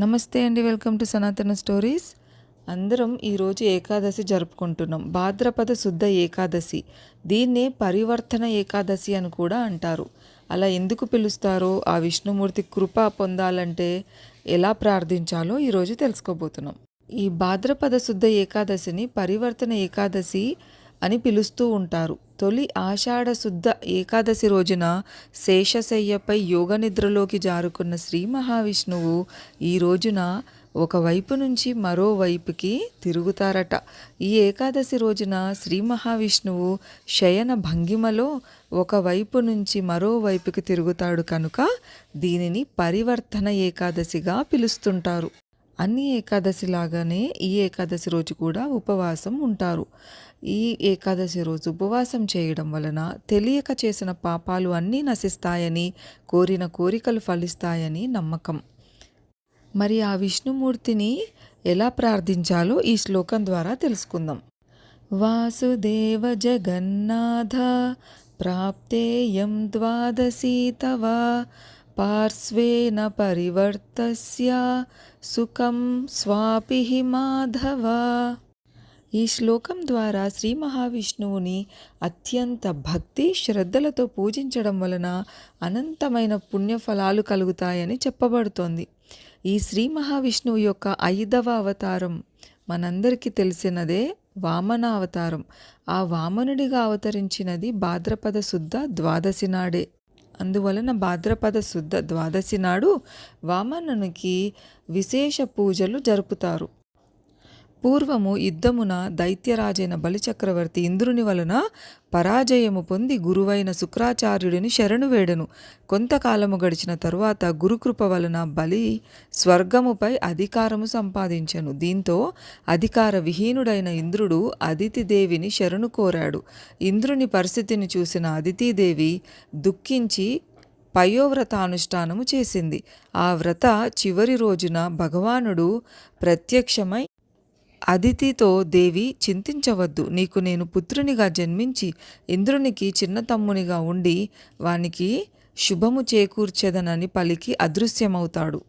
నమస్తే అండి welcome to సనాతన స్టోరీస్. అందరం ఈరోజు ఏకాదశి జరుపుకుంటున్నాం. భాద్రపద శుద్ధ ఏకాదశి. దీన్నే పరివర్తన ఏకాదశి అని కూడా అంటారు. అలా ఎందుకు పిలుస్తారో ఆ విష్ణుమూర్తి కృప పొందాలంటే ఎలా ప్రార్థించాలో ఈరోజు తెలుసుకోబోతున్నాం. ఈ భాద్రపద శుద్ధ ఏకాదశిని పరివర్తన ఏకాదశి అని పిలుస్తూ ఉంటారు. తొలి ఆషాఢ శుద్ధ ఏకాదశి రోజున శేషశయ్యపై యోగ నిద్రలోకి జారుకున్న శ్రీ మహావిష్ణువు ఈ రోజున ఒకవైపు నుంచి మరోవైపుకి తిరుగుతారట. ఈ ఏకాదశి రోజున శ్రీ మహావిష్ణువు శయన భంగిమలో ఒకవైపు నుంచి మరోవైపుకి తిరుగుతాడు కనుక దీనిని పరివర్తన ఏకాదశిగా పిలుస్తుంటారు. అన్ని ఏకాదశి లాగానే ఈ ఏకాదశి రోజు కూడా ఉపవాసం ఉంటారు. ఈ ఏకాదశి రోజు ఉపవాసం చేయడం వలన తెలియక చేసిన పాపాలు అన్నీ నశిస్తాయని కోరిన కోరికలు ఫలిస్తాయని నమ్మకం. మరి ఆ విష్ణుమూర్తిని ఎలా ప్రార్థించాలో ఈ శ్లోకం ద్వారా తెలుసుకుందాం. వాసుదేవ జగన్నాథ ప్రాప్తేయం ద్వాదశీ తవ పార్శ్వేన పరివర్తస్య సుఖం స్వాపి మాధవ ఈ శ్లోకం ద్వారా శ్రీ మహావిష్ణువుని అత్యంత భక్తి శ్రద్ధలతో పూజించడం వలన అనంతమైన పుణ్యఫలాలు కలుగుతాయని చెప్పబడుతోంది. ఈ శ్రీ మహావిష్ణువు యొక్క ఐదవ అవతారం మనందరికీ తెలిసినదే వామన అవతారం. ఆ వామనుడిగా అవతరించినది భాద్రపద శుద్ధ ద్వాదశి నాడే. అందువలన భాద్రపద శుద్ధ ద్వాదశి నాడు వామనునికి విశేష పూజలు జరుపుతారు. పూర్వము యుద్ధమున దైత్యరాజైన బలిచక్రవర్తి ఇంద్రుని వలన పరాజయము పొంది గురువైన శుక్రాచార్యుడిని శరణు వేడను. కొంతకాలము గడిచిన తరువాత గురుకృప వలన బలి స్వర్గముపై అధికారము సంపాదించెను. దీంతో అధికార విహీనుడైన ఇంద్రుడు అదితిదేవిని శరణు కోరాడు. ఇంద్రుని పరిస్థితిని చూసిన అదితిదేవి దుఃఖించి పయోవ్రతానుష్ఠానము చేసింది. ఆ వ్రత చివరి రోజున భగవానుడు ప్రత్యక్షమై అదితితో దేవి చింతించవద్దు. నీకు నేను పుత్రునిగా జన్మించి ఇంద్రునికి చిన్న తమ్మునిగా ఉండి వానికి శుభము చేకూర్చెదనని పలికి అదృశ్యమవుతాడు.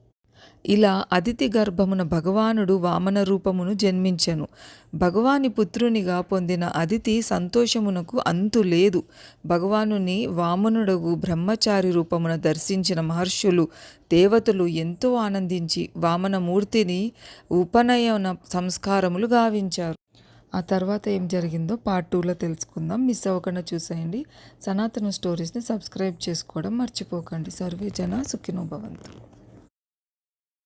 ఇలా అదితి గర్భమున భగవానుడు వామన రూపమును జన్మించెను. భగవాని పుత్రునిగా పొందిన అదితి సంతోషమునకు అంతు లేదు. భగవానుని వామనుడగు బ్రహ్మచారి రూపమున దర్శించిన మహర్షులు దేవతలు ఎంతో ఆనందించి వామనమూర్తిని ఉపనయన సంస్కారములు గావించారు. ఆ తర్వాత ఏం జరిగిందో పార్ట్ టూలో తెలుసుకుందాం. మిస్ అవ్వకుండా చూసేయండి. సనాతన స్టోరీస్ని సబ్స్క్రైబ్ చేసుకోవడం మర్చిపోకండి. సర్వే జన సుఖినోభవంతు